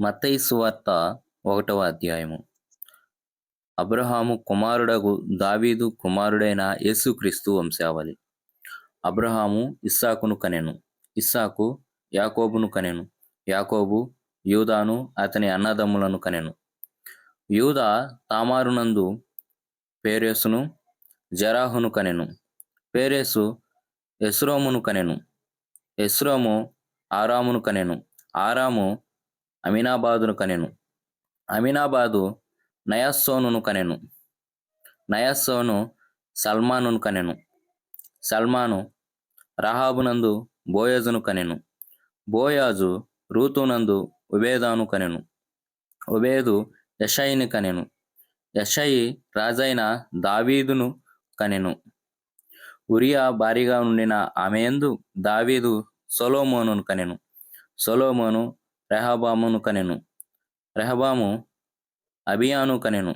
మతయి సువార్త ఒకటవ అధ్యాయము. అబ్రహాము కుమారుడగు దావీదు కుమారుడైన యేసుక్రీస్తు వంశావళి. అబ్రహాము ఇస్సాకును కనెను. ఇస్సాకు యాకోబును కనెను. యాకోబు యూదాను అతని అన్నదమ్ములను కనెను. యూదా తామారునందు పేరేసును జరాహును కనెను. పేరేసు ఎస్రోమును కనెను. ఎస్రోము ఆరామును కనెను. ఆరాము అమీనాబాదును కనెను. అమీనాబాదు నయస్సోనును కనెను. నయస్సోను సల్మానును కనెను. సల్మాను రహాబునందు బోయజును కనెను. బోయాజు రూతునందు ఉబేదాను కనెను. ఉబేదు యషయిని కనెను. యషయి రాజైన దావీదును కనెను. ఉరియా భారీగా ఉండిన ఆమెయందు దావీదు సొలోమోనును కనెను. సొలోమోను రెహబామును కనెను. రెహబాము అబియాను కనెను.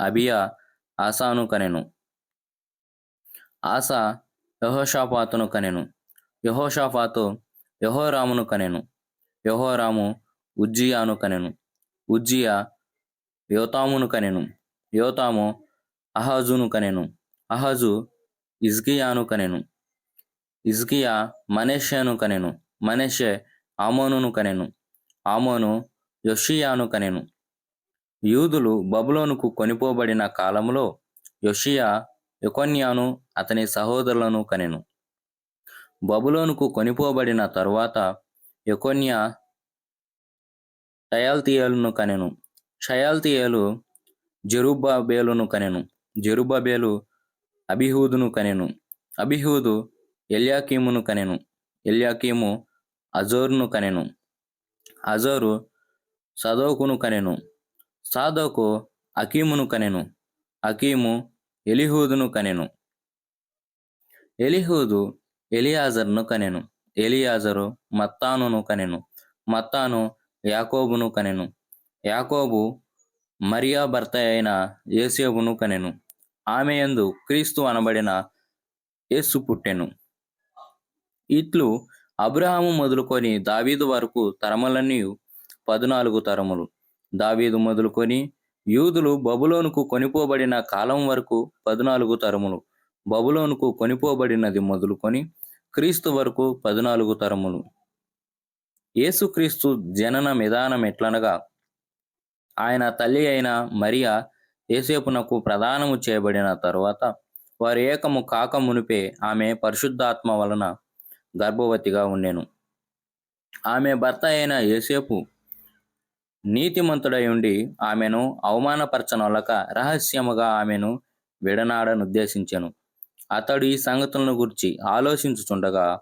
అబియా ఆసాను కనెను. ఆసా యహోషాపాతును కనెను. యహోషాపాతు యహోరామును కనెను. యహోరాము ఉజ్జియాను కనెను. ఉజ్జియా యోతామును కనెను. యోతాము అహాజును కనెను. అహాజు ఇజ్కియాను కనెను. ఇజ్కియా మనెషేను కనెను. మనేషే ఆమోనును కనెను. ఆమోను యొషియాను కనెను. యూదులు బబులోనుకు కొనిపోబడిన కాలంలో యొషియా యొకొన్యాను అతని సహోదరులను కనెను. బబులోనుకు కొనిపోబడిన తరువాత యొకొన్యా టయాల్తియలను కనెను. షయాల్తియలు జెరుబాబేలును కనెను. జెరుబాబేలు అబిహూదును కనెను. అబిహూదు ఎల్యాకీమును కనెను. ఎల్యాకీము అజోర్ను కనెను. అజోరు సదోకును కనెను సాదోకు అకీమును కనెను అకీము ఎలిహూదును కనెను ఎలిహూదు ఎలియాజర్ను కనెను ఎలియాజరు మత్తానును కనెను మత్తాను యాకోబును కనెను యాకోబు మరియా భర్త అయిన యేసేబును కనెను ఆమె యందు క్రీస్తు అనబడిన యేసు పుట్టెను ఇట్లు అబ్రహాము మొదలుకొని దావీదు వరకు తరములన్నీ పద్నాలుగు తరములు. దావీదు మొదలుకొని యూదులు బబులోనుకు కొనిపోబడిన కాలం వరకు పద్నాలుగు తరములు. బబులోనుకు కొనిపోబడినది మొదలుకొని క్రీస్తు వరకు పద్నాలుగు తరములు. యేసుక్రీస్తు జనన విధానం ఎట్లనగా ఆయన తల్లి అయిన మరియా ఏసేపునకు ప్రదానము చేయబడిన తరువాత వారు ఏకము కాక మునిపే ఆమె పరిశుద్ధాత్మ వలన గర్భవతిగా ఉండెను. ఆమె భర్త అయిన ఏసేపు నీతిమంతుడై ఉండి ఆమెను అవమానపరచనొలక రహస్యముగా ఆమెను విడనాడనుద్దేశించెను. అతడు ఈ సంగతులను గురించి ఆలోచించుచుండగా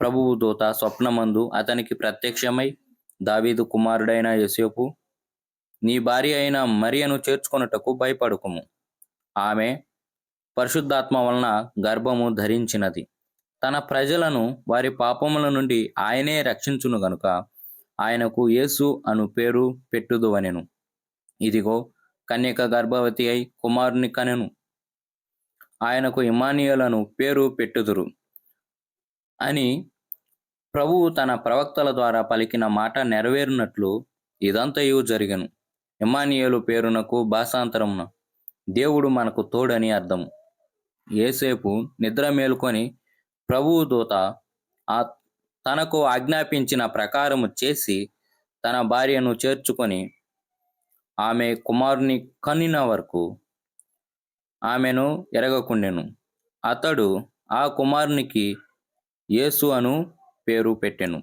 ప్రభువు దూత స్వప్నమందు అతనికి ప్రత్యక్షమై దావీదు కుమారుడైన యోసేపు నీ భార్య అయిన మరియను చేర్చుకొనుటకు భయపడుకుము. ఆమె పరిశుద్ధాత్మ వలన గర్భము ధరించినది. తన ప్రజలను వారి పాపముల నుండి ఆయనే రక్షించును గనుక ఆయనకు యేసు అను పేరు పెట్టుదువనెను. ఇదిగో కన్యక గర్భవతి అయి కుమారుని కనెను. ఆయనకు ఇమానియులను పేరు పెట్టుదురు. అని ప్రభువు తన ప్రవక్తల ద్వారా పలికిన మాట నెరవేరినట్లు ఇదంతయు జరిగను. ఇమానియలు పేరునకు భాషాంతరమున దేవుడు మనకు తోడని అర్థము. ఏసేపు నిద్ర మేలుకొని ప్రభువు దూత ఆ తనకు ఆజ్ఞాపించిన ప్రకారము చేసి తన భార్యను చేర్చుకొని ఆమె కుమారుని కనిన వరకు ఆమెను ఎరగకుండెను. అతడు ఆ కుమారునికి యేసు అను పేరు పెట్టెను.